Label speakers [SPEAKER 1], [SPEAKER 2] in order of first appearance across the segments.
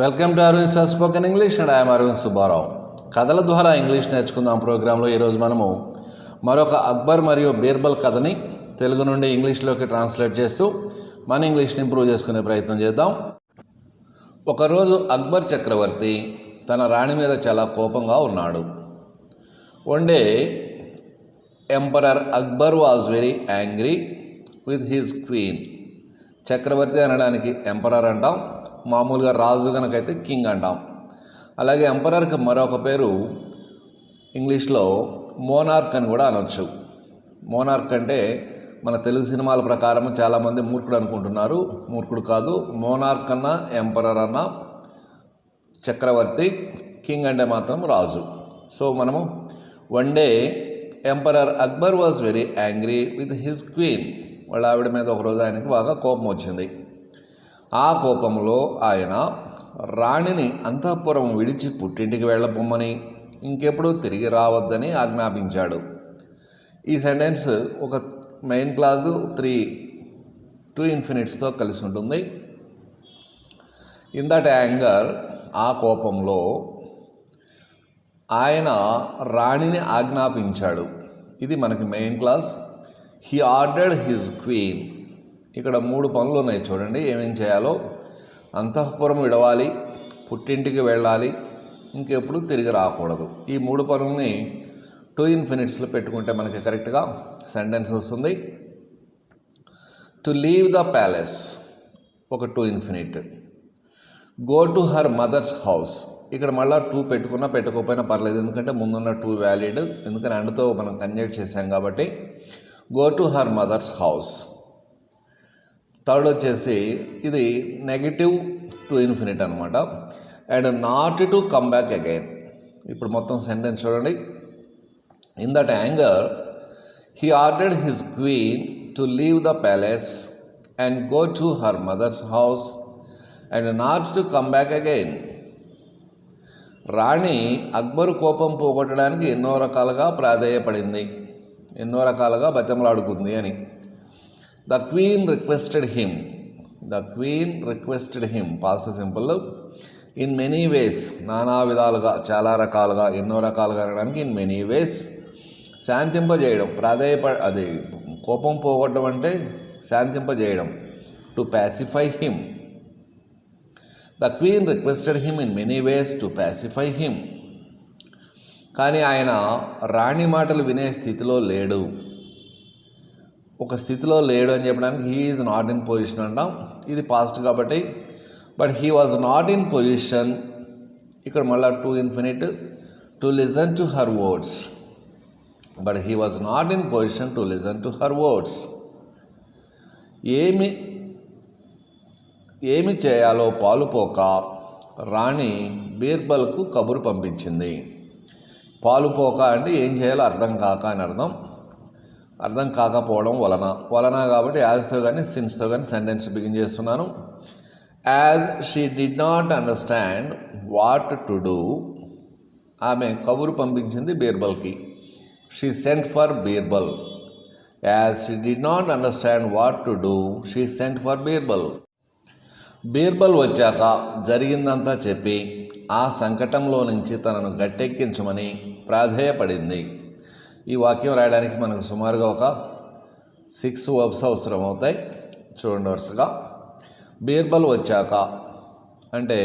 [SPEAKER 1] Welcome to Aravind sir spoken English and I'm Aravind Subbarao కథల ద్వారా English నేర్చుకుందాం ప్రోగ్రాంలో ఈరోజు మనము మరొక అక్బర్ మరియు బీర్బల్ కథని తెలుగు నుండి ఇంగ్లీష్లోకి ట్రాన్స్లేట్ చేస్తూ మన ఇంగ్లీష్ని ఇంప్రూవ్ చేసుకునే ప్రయత్నం చేద్దాం. ఒకరోజు అక్బర్ చక్రవర్తి తన రాణి మీద చాలా కోపంగా ఉన్నాడు. One day emperor Akbar was very angry with his queen చక్రవర్తి అనడానికి ఎంపరర్ అంటాం. మామూలుగా రాజు కనుకైతే కింగ్ అంటాం. అలాగే ఎంపరర్కి మరొక పేరు ఇంగ్లీష్లో మోనార్క్ అని కూడా అనొచ్చు. మోనార్క్ అంటే మన తెలుగు సినిమాల ప్రకారం చాలామంది మూర్ఖుడు అనుకుంటున్నారు. మూర్ఖుడు కాదు మోనార్క్ అన్న ఎంపరర్ అన్న చక్రవర్తి కింగ్ అంటే మాత్రం రాజు. సో మనము one day emperor Akbar was very angry with his queen. వాళ్ళ ఆవిడ మీద ఒకరోజు ఆయనకి బాగా కోపం వచ్చింది. ఆ కోపంలో ఆయన రాణిని అంతఃపురం విడిచి పుట్టింటికి వెళ్ళబొమ్మని ఇంకెప్పుడు తిరిగి రావద్దని ఆజ్ఞాపించాడు. ఈ సెంటెన్స్ ఒక మెయిన్ క్లాజు త్రీ టూ ఇన్ఫినిట్స్తో కలిసి ఉంటుంది. ఇన్ దట్ యాంగర్ ఆ కోపంలో ఆయన రాణిని ఆజ్ఞాపించాడు. ఇది మనకి main clause he ordered his queen. ఇక్కడ మూడు పనులు ఉన్నాయి చూడండి ఏమేం చేయాలో. అంతఃపురం విడవాలి పుట్టింటికి వెళ్ళాలి ఇంకెప్పుడు తిరిగి రాకూడదు. ఈ మూడు పనుల్ని టూ ఇన్ఫినిట్స్లో పెట్టుకుంటే మనకి కరెక్ట్గా సెంటెన్స్ వస్తుంది. టు లీవ్ ద ప్యాలెస్ ఒక to infinitive. Go to her mother's house ఇక్కడ మళ్ళీ టూ పెట్టుకున్నా పెట్టుకోకపోయినా పర్లేదు ఎందుకంటే ముందున్న టూ వ్యాలిడ్ ఎందుకని అండ్తో మనం కంజెక్ట్ చేసాం కాబట్టి. Go to her mother's house third వచ్చేసి ఇది నెగిటివ్ టు ఇన్ఫినిట్ అనమాట and not to come back again ఇప్పుడు మొత్తం సెంటెన్స్ చూడండి. In that anger he ordered his queen to leave the palace and go to her mother's house and not to come back again రాణి అక్బరు కోపం పోగొట్టడానికి ఎన్నో రకాలుగా ప్రాధేయపడింది. ఎన్నో రకాలుగా బతిమలాడుకుంది అని. The queen requested him the queen requested him past simple in many ways నానా విధాలుగా చాలా రకాలుగా ఎన్నో రకాలుగా అనడానికి ఇన్ మెనీ వేస్ శాంతింపజేయడం ప్రాధేయప అది కోపం పోగొట్టడం అంటే శాంతింపజేయడం to pacify him the queen requested him in many ways to pacify him కానీ ఆయన రాణి మాటలు వినే స్థితిలో లేడు ఒక స్థితిలో లేడు అని చెప్పడానికి he is not in position అంటాం. ఇది పాస్ట్ కాబట్టి but he was not in position ఇక్కడ మళ్ళీ to infinitive to listen to her words but he was not in position to listen to her words ఏమి ఏమి చేయాలో పాలుపోక రాణి బీర్బల్కు కబురు పంపించింది. పాలుపోక అంటే ఏం చేయాలో అర్థం కాక అని అర్థం. అర్థం కాకపోవడం వలన. వలన కాబట్టి యాజ్తో కానీ సిన్స్తో కానీ సెంటెన్స్ బిగిన్ చేస్తున్నాను. As she did not understand what to do ఆమె కబురు పంపించింది బీర్బల్కి. She sent for Birbal. As she did not understand what to do she sent for Birbal. Birbal వచ్చాక జరిగిందంతా చెప్పి ఆ సంకటంలో నుంచి తనను గట్టెక్కించమని ప్రాధేయపడింది. ఈ వాక్యం రాయడానికి మనకు సుమారుగా ఒక సిక్స్ వర్బ్స్ అవసరం అవుతాయి చూడండి వరుసగా. బీర్బల్ వచ్చాక అంటే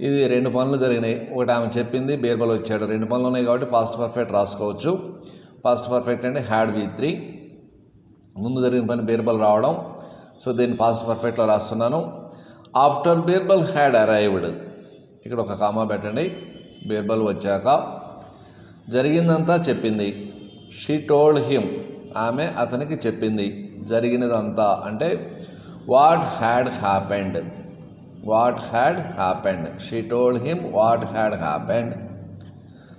[SPEAKER 1] ఇది రెండు పనులు జరిగినాయి. ఒకటి ఆమె చెప్పింది బీర్బల్ వచ్చాడు. రెండు పనులు ఉన్నాయి కాబట్టి పాస్ట్ పర్ఫెక్ట్ రాసుకోవచ్చు. పాస్ట్ పర్ఫెక్ట్ అంటే హ్యాడ్ వి త్రీ ముందు జరిగిన పని బీర్బల్ రావడం. సో దీన్ని పాస్ట్ పర్ఫెక్ట్లో రాస్తున్నాను. ఆఫ్టర్ బీర్బల్ హ్యాడ్ అరైవ్డ్ ఇక్కడ ఒక కామా పెట్టండి. బీర్బల్ వచ్చాక జరిగిందంతా చెప్పింది. షీ టోల్డ్ హిమ్ ఆమె అతనికి చెప్పింది జరిగినదంతా. అంటే what had happened what had happened she told him what had happened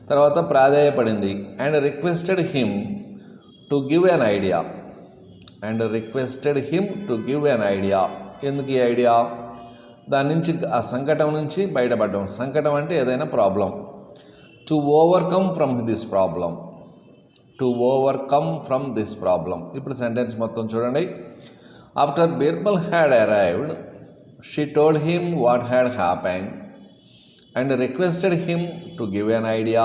[SPEAKER 1] తర్వాత ప్రాధేయపడింది. And requested him to give an idea and requested him to give an idea ఎందుకు ఈ ఐడియా దాని నుంచి ఆ సంకటం నుంచి బయటపడడం. సంకటం అంటే ఏదైనా problem to overcome from this problem to overcome from this problem ఇప్పుడు సెంటెన్స్ మొత్తం చూడండి. After Birbal had arrived she told him what had happened and requested him to give an idea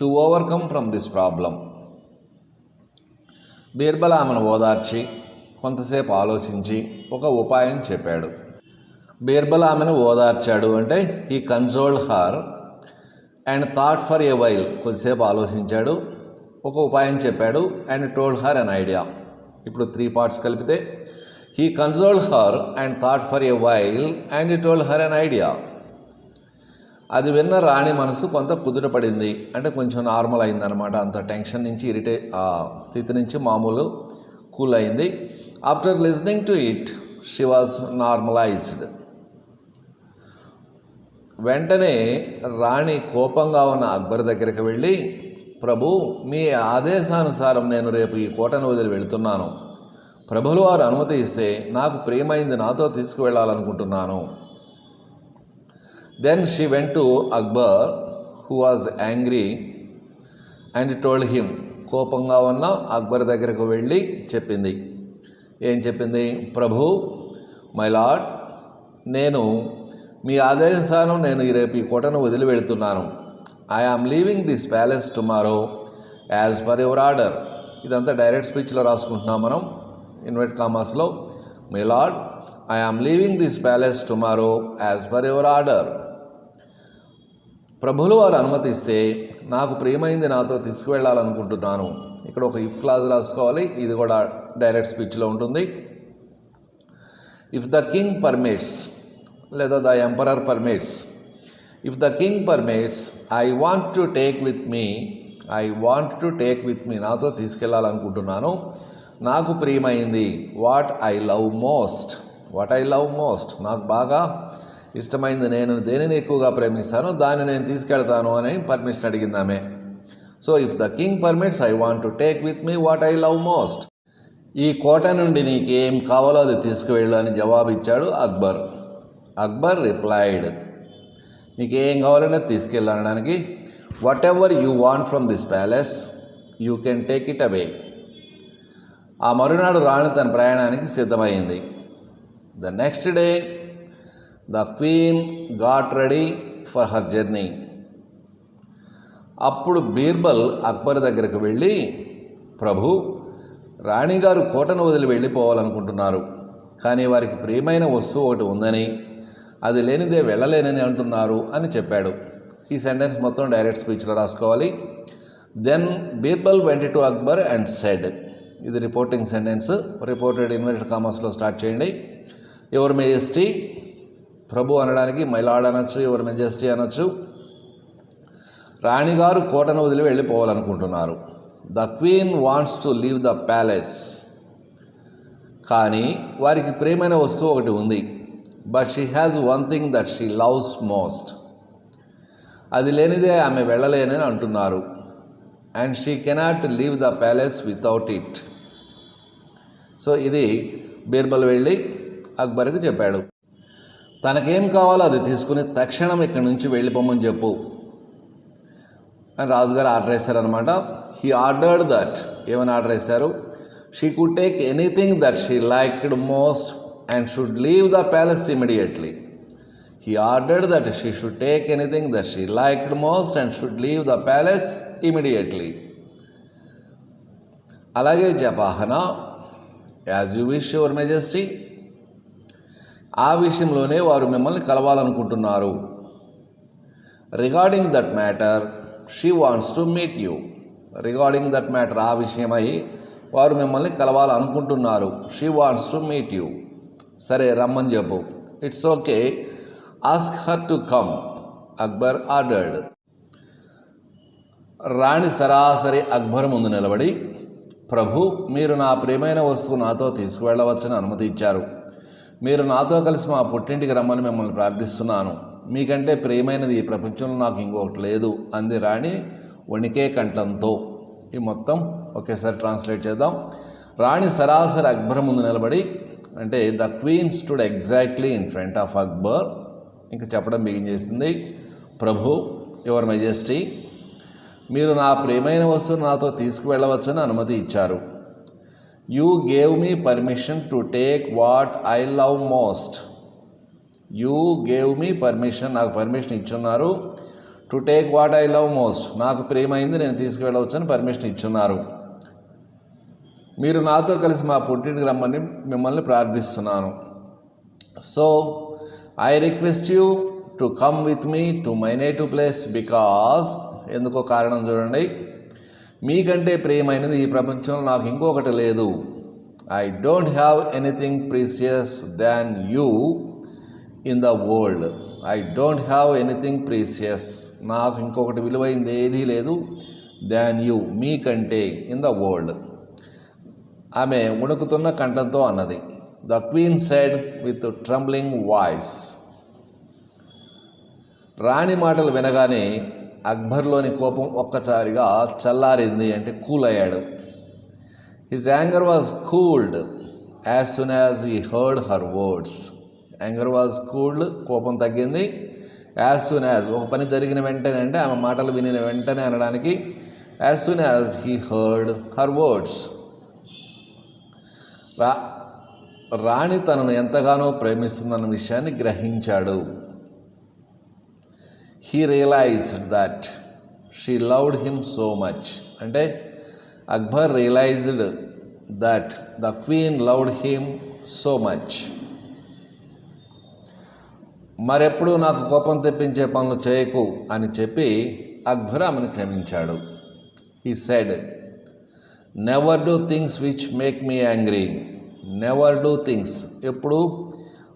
[SPEAKER 1] to overcome from this problem Birbal ఆమెను ఓదార్చి కొంతసేపు ఆలోచించి ఒక ఉపాయం చెప్పాడు. బీర్బల్ ఆమెను ఓదార్చాడు అంటే ఈ consoled her and thought for a while కొద్దిసేపు ఆలోచించాడు. ఒక ఉపాయం చెప్పాడు. And told her an idea ఇప్పుడు త్రీ పార్ట్స్ కలిపితే he consoled her and thought for a while and told her an idea అది విన్న రాణి మనసు కొంత కుదుటపడింది అంటే కొంచెం నార్మల్ అయిందనమాట అంత టెన్షన్ నుంచి ఇరిటే ఆ స్థితి నుంచి మామూలు కూల్ అయింది. After listening to it she was normalised వెంటనే రాణి కోపంగా ఉన్న అక్బర్ దగ్గరికి వెళ్ళి ప్రభు మీ ఆదేశానుసారం నేను రేపు ఈ కోటను వదిలి వెళ్తున్నాను. ప్రభులు వారు అనుమతి ఇస్తే నాకు ప్రియమైంది నాతో తీసుకువెళ్ళాలనుకుంటున్నాను. Then she went to Akbar who was angry and told him కోపంగా ఉన్న అక్బర్ దగ్గరకు వెళ్ళి చెప్పింది. ఏం చెప్పింది? ప్రభు మై లార్డ్ నేను మీ ఆదేశాను నేను ఈ రేపు ఈ కోటను వదిలి వెళుతున్నాను. I am leaving this palace tomorrow as per your order ఇదంతా డైరెక్ట్ స్పీచ్లో రాసుకుంటున్నాం మనం. Inverted కామాస్లో my lord I am leaving this palace tomorrow as per your order ప్రభులు వారు అనుమతిస్తే నాకు ప్రియమైంది నాతో తీసుకువెళ్ళాలనుకుంటున్నాను. ఇక్కడ ఒక ఇఫ్ క్లాజ్ రాసుకోవాలి. ఇది కూడా డైరెక్ట్ స్పీచ్లో ఉంటుంది. ఇఫ్ ద కింగ్ పర్మిట్స్ లేదా the emperor permits if the king permits I want to take with me I want to take with me నాతో తీసుకెళ్ళాలనుకుంటున్నాను నాకు ప్రియమైంది what I love most what I love most నాకు బాగా ఇష్టమైంది నేను దేనిని ఎక్కువగా ప్రేమిస్తానో దాన్ని నేను తీసుకెళ్తాను అని permission అడిగిందామే. So if the king permits I want to take with me what I love most ఈ కోట నుండి నీకేం కావాలో అది తీసుకువెళ్ళు అని జవాబు ఇచ్చాడు అక్బర్. అక్బర్ రిప్లైడ్ నీకు ఏం కావాలన్నా తీసుకెళ్ళడానికి whatever you want from this palace you can take it away ఆ మరునాడు రాణి తన ప్రయాణానికి సిద్ధమైంది. The next day the queen got ready for her journey అప్పుడు బీర్బల్ అక్బర్ దగ్గరకు వెళ్ళి ప్రభు రాణిగారు కోటను వదిలి వెళ్ళిపోవాలనుకుంటున్నారు. కానీ వారికి ప్రియమైన వస్తువు ఒకటి ఉందని. అది లేనిదే వెళ్ళలేనని అంటున్నారు అని చెప్పాడు. ఈ సెంటెన్స్ మొత్తం డైరెక్ట్ స్పీచ్లో రాసుకోవాలి. Then Birbal went to Akbar and said ఇది రిపోర్టింగ్ సెంటెన్స్ రిపోర్టెడ్ ఇన్వెర్టెడ్ కామర్స్లో స్టార్ట్ చేయండి. యువర్ మెజెస్టీ ప్రభు అనడానికి మైలాడ్ అనొచ్చు యువర్ మెజెస్టీ అనొచ్చు. రాణిగారు కోటను వదిలి వెళ్ళిపోవాలనుకుంటున్నారు. The queen wants to leave the palace కానీ వారికి ప్రేమైన వస్తువు ఒకటి ఉంది. But she has one thing that she loves most అది లేనిదే ఆమె వెళ్ళలేనని అంటున్నారు. And she cannot leave the palace without it so ఇది బీర్బల్ వెళ్ళి అక్బర్కి చెప్పాడు. తనకేం కావాలో అది తీసుకుని తక్షణం ఇక్కడి నుంచి వెళ్ళిపోమని చెప్పు. అని రాజుగారు ఆర్డర్ వేశారనమాట హీ ఆర్డర్డ్ దట్ ఏమని ఆర్డర్ వేశారు? She could take anything that she liked most and should leave the palace immediately he ordered that she should take anything that she liked most and should leave the palace immediately అలాగే జపాహన as you wish your majesty ఆ విషయంలోనే వారు మిమ్మల్ని కలవాలనుకుంటున్నారు. Regarding that matter she wants to meet you regarding that matter ఆ విషయమై వారు మిమ్మల్ని కలవాలనుకుంటున్నారు. She wants to meet you సరే రమ్మని చెప్పు. It's okay ask her to come Akbar ordered రాణి సరాసరి అక్బర్ ముందు నిలబడి ప్రభు మీరు నా ప్రియమైన వస్తువు నాతో తీసుకువెళ్ళవచ్చని అనుమతి ఇచ్చారు. మీరు నాతో కలిసి మా పుట్టింటికి రమ్మని మిమ్మల్ని ప్రార్థిస్తున్నాను. మీకంటే ప్రియమైనది ఈ ప్రపంచంలో నాకు ఇంకొకటి లేదు అంది రాణి వణికే కంఠంతో. ఈ మొత్తం ఒకేసారి ట్రాన్స్లేట్ చేద్దాం. రాణి సరాసరి అక్బర్ ముందు నిలబడి అంటే the queen stood exactly in front of Akbar. ఇంకా చెప్పడం బిగిన్ చేసింది ప్రభు యువర్ మెజెస్టీ మీరు నా ప్రియమైన వస్తువు నాతో తీసుకువెళ్ళవచ్చని అనుమతి ఇచ్చారు. You gave me permission to take what I love most. You gave me permission నాకు పర్మిషన్ ఇచ్చున్నారు. To take what I love most నాకు ప్రియమైంది నేను తీసుకువెళ్ళవచ్చని పర్మిషన్ ఇచ్చున్నారు. మీరు నాతో కలిసి మా పుట్టింటికి రమ్మని మిమ్మల్ని ప్రార్థిస్తున్నాను. So I request you to come with me to my native place because ఎందుకో కారణం చూడండి. మీకంటే ప్రియమైనది ఈ ప్రపంచంలో నాకు ఇంకొకటి లేదు. I don't have anything precious than you in the world I don't have anything precious నాకు ఇంకొకటి విలువైంది ఏదీ లేదు దాన్ యూ మీకంటే ఇన్ ద వరల్డ్ ఆమె ఉణుకుతున్న కంఠంతో అన్నది. The queen said with trembling voice. రాణి మాటలు వినగానే అక్బర్లోని కోపం ఒక్కసారిగా చల్లారింది అంటే కూల్ అయ్యాడు his anger was cooled as soon as he heard her words anger was cooled కోపం తగ్గింది. యాజ్ సూన్ యాజ్ ఒక పని జరిగిన వెంటనే అంటే ఆమె మాటలు వినిన వెంటనే అనడానికి as soon as he heard her words రా రాణి తనను ఎంతగానో ప్రేమిస్తుందన్న విషయాన్ని గ్రహించాడు. He realised that she loved him so much అంటే Akbar realised that the queen loved him so much మరెప్పుడు నాకు కోపం తెప్పించే పనులు చేయకు అని చెప్పి అక్బర్ ఆమెను క్షమించాడు. He said never do things which make me angry never do things ఎప్పుడు?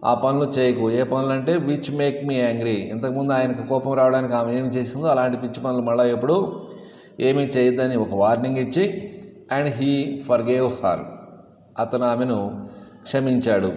[SPEAKER 1] ఆ పనులు చేయకు. ఏ పనులు అంటే విచ్ మేక్ మీ యాంగ్రీ ఇంతకుముందు ఆయనకు కోపం రావడానికి ఆమె ఏమి చేసిందో అలాంటి పిచ్చి పనులు మళ్ళీ ఎప్పుడు? ఏమీ చేయొద్దని ఒక వార్నింగ్ ఇచ్చి and he forgave her అతను ఆమెను క్షమించాడు.